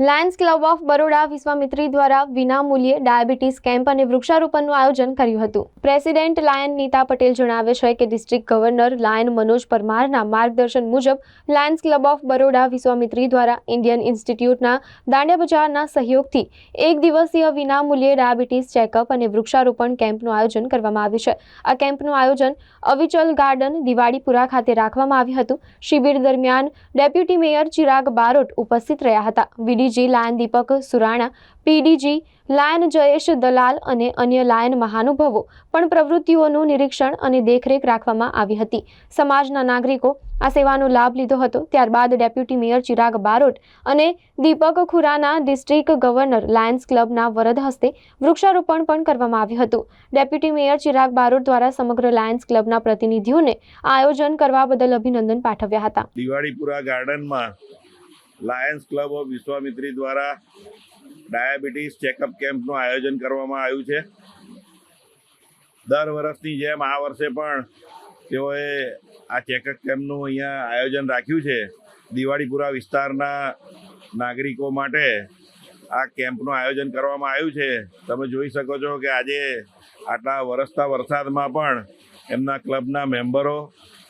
Lions club of Baroda Vishwamitri દ્વારા વિનામૂલ્યે diabetes camp અને વૃક્ષારોપણનું આયોજન કર્યું હતું. પ્રેસિડેન્ટ લાયન નીતા પટેલ જણાવે છે કે ડિસ્ટ્રિક્ટ ગવર્નર લાયન મનોજ પરમારના માર્ગદર્શન મુજબ lions club of Baroda Vishwamitri દ્વારા ઇન્ડિયન ઇન્સ્ટિટ્યૂટના દાંડિયા બજારના સહયોગથી એક દિવસીય વિનામૂલ્યે ડાયાબિટીસ ચેકઅપ અને વૃક્ષારોપણ કેમ્પનું આયોજન કરવામાં આવ્યું છે. આ કેમ્પનું આયોજન અવિચલ ગાર્ડન દિવાળીપુરા ખાતે રાખવામાં આવ્યું હતું. શિબિર દરમિયાન ડેપ્યુટી મેયર ચિરાગ બારોટ ઉપસ્થિત રહ્યા હતા. VDG lion Deepak Surana, PDG lion Jayesh Dalal અને અન્ય લાયન મહાનુભાવો પણ પ્રવૃત્તિઓનું નિરીક્ષણ અને દેખરેખ રાખવામાં આવી હતી. સમાજના નાગરિકો આ સેવાનો લાભ લીધો હતો. ત્યારબાદ ડેપ્યુટી મેયર ચિરાગ બારોટ અને Deepak Khurana district governor lions ક્લબના વરદ હસ્તે વૃક્ષારોપણ પણ કરવામાં આવ્યું હતું. ડેપ્યુટી મેયર ચિરાગ બારોટ દ્વારા સમગ્ર લાયન્સ ક્લબના પ્રતિનિધિઓને આયોજન કરવા બદલ અભિનંદન પાઠવ્યા હતા. દિવાળીપુરા ગાર્ડનમાં લાયન્સ ક્લબ ઓફ વિશ્વામિત્રી દ્વારા ડાયાબિટીસ ચેકઅપ કેમ્પનું આયોજન કરવામાં આવ્યું છે. દર વર્ષની જેમ આ વર્ષે પણ તેઓએ આ ચેકઅપ કેમ્પનું અહીંયા આયોજન રાખ્યું છે. દિવાળીપુરા વિસ્તારના નાગરિકો માટે આ કેમ્પનું આયોજન કરવામાં આવ્યું છે. તમે જોઈ શકો છો કે આજે આટલા વરસતા વરસાદમાં પણ એમના ક્લબના મેમ્બરો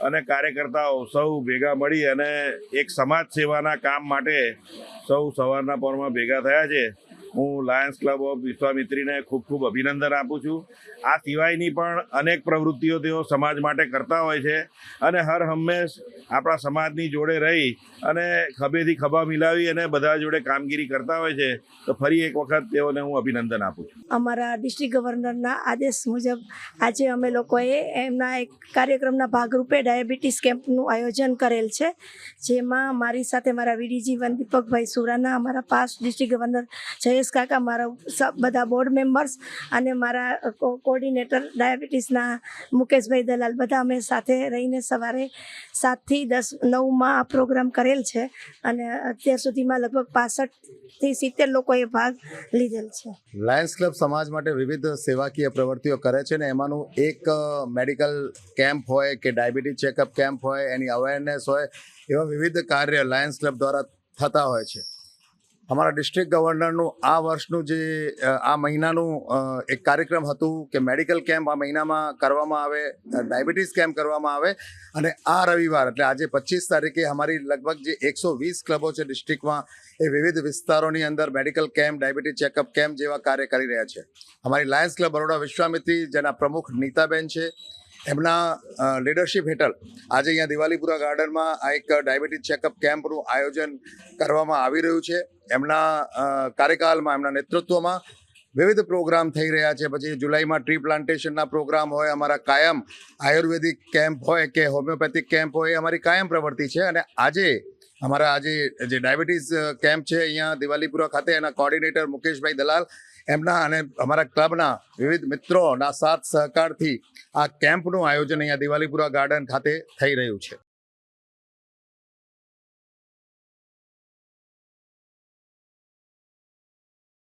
અને કાર્યકર્તાઓ સૌ ભેગા મળી અને એક સમાજ સેવાના કામ માટે સૌ સવારના પરમાં ભેગા થયા છે. હું લાયન્સ ક્લબ ઓફ વિશ્વામિત્રીને ખૂબ ખૂબ અભિનંદન આપું છું. આ સિવાયની પણ અનેક પ્રવૃત્તિઓ તેઓ સમાજ માટે કરતા હોય છે અને હર હંમેશ આપણા સમાજની જોડે રહી અને ખભેથી ખભા મિલાવી અને બધા જોડે કામગીરી કરતા હોય છે, તો ફરી એક વખત તેઓને હું અભિનંદન આપું છું. અમારા ડિસ્ટ્રિક્ટ ગવર્નરના આદેશ મુજબ આજે અમે લોકોએ એમના એક કાર્યક્રમના ભાગરૂપે ડાયાબિટીસ કેમ્પનું આયોજન કરેલ છે, જેમાં મારી સાથે મારા વીડીજી વન દીપકભાઈ સુરાના, અમારા પાસ ડિસ્ટ્રિક્ટ ગવર્નર જયેશ કાકા મારા સબ બધા બોર્ડ મેમ્બર્સ અને મારા કો- કોર્ડિનેટર ડાયાબિટીસના મુકેશભાઈ દલાલ બધા અમે સાથે રહીને સવારે સાતથી દસ, નવમાં આ પ્રોગ્રામ કરેલ છે અને અત્યાર સુધીમાં લગભગ પાસઠથી સિત્તેર લોકોએ ભાગ લીધેલ છે. લાયન્સ ક્લબ સમાજ માટે વિવિધ સેવાકીય પ્રવૃત્તિઓ કરે છે ને એમાંનું એક મેડિકલ કેમ્પ હોય કે ડાયાબિટીસ ચેકઅપ કેમ્પ હોય, એની અવેરનેસ હોય, એવા વિવિધ કાર્ય લાયન્સ ક્લબ દ્વારા થતા હોય છે. અમારા ડિસ્ટ્રિક્ટ ગવર્નરનું આ વર્ષનું જે આ મહિનાનું એક કાર્યક્રમ હતું કે મેડિકલ કેમ્પ આ મહિનામાં કરવામાં આવે ડાયાબિટીસ કેમ્પ કરવામાં આવે. અને આ રવિવાર, એટલે આજે પચીસ તારીખે અમારી લગભગ જે એકસો વીસ ક્લબો છે ડિસ્ટ્રિક્ટમાં એ વિવિધ વિસ્તારોની અંદર medical camp diabetes checkup camp જેવા કાર્ય કરી રહ્યા છે. અમારી લાયન્સ ક્લબ બરોડા વિશ્વામિત્રી, જેના પ્રમુખ નીતાબેન છે. એમના લીડરશિપ હેઠળ આજે અહીંયા દિવાલીપુરા ગાર્ડનમાં આ એક ડાયાબિટીસ ચેકઅપ કેમ્પનું આયોજન કરવામાં આવી રહ્યું છે. એમના કાર્યકાલમાં એમના નેતૃત્વમાં વિવિધ પ્રોગ્રામ થઈ રહ્યા છે. પછી જુલાઈમાં ટ્રી પ્લાન્ટેશનના પ્રોગ્રામ હોય, અમારા કાયમ આયુર્વેદિક કેમ્પ હોય કે હોમિયોપેથિક કેમ્પ હોય અમારી કાયમ પ્રવૃત્તિ છે. અને આજે અમારા આજે જે ડાયાબિટીસ કેમ્પ છે અહીંયા દિવાલીપુરા ખાતે, એના કોર્ડિનેટર મુકેશભાઈ દલાલ એમના અને અમારા ક્લબના વિવિધ મિત્રોના સાથ સહકારથી આ કેમ્પનું આયોજન અહીંયા દિવાલીપુરા ગાર્ડન ખાતે થઈ રહ્યું છે.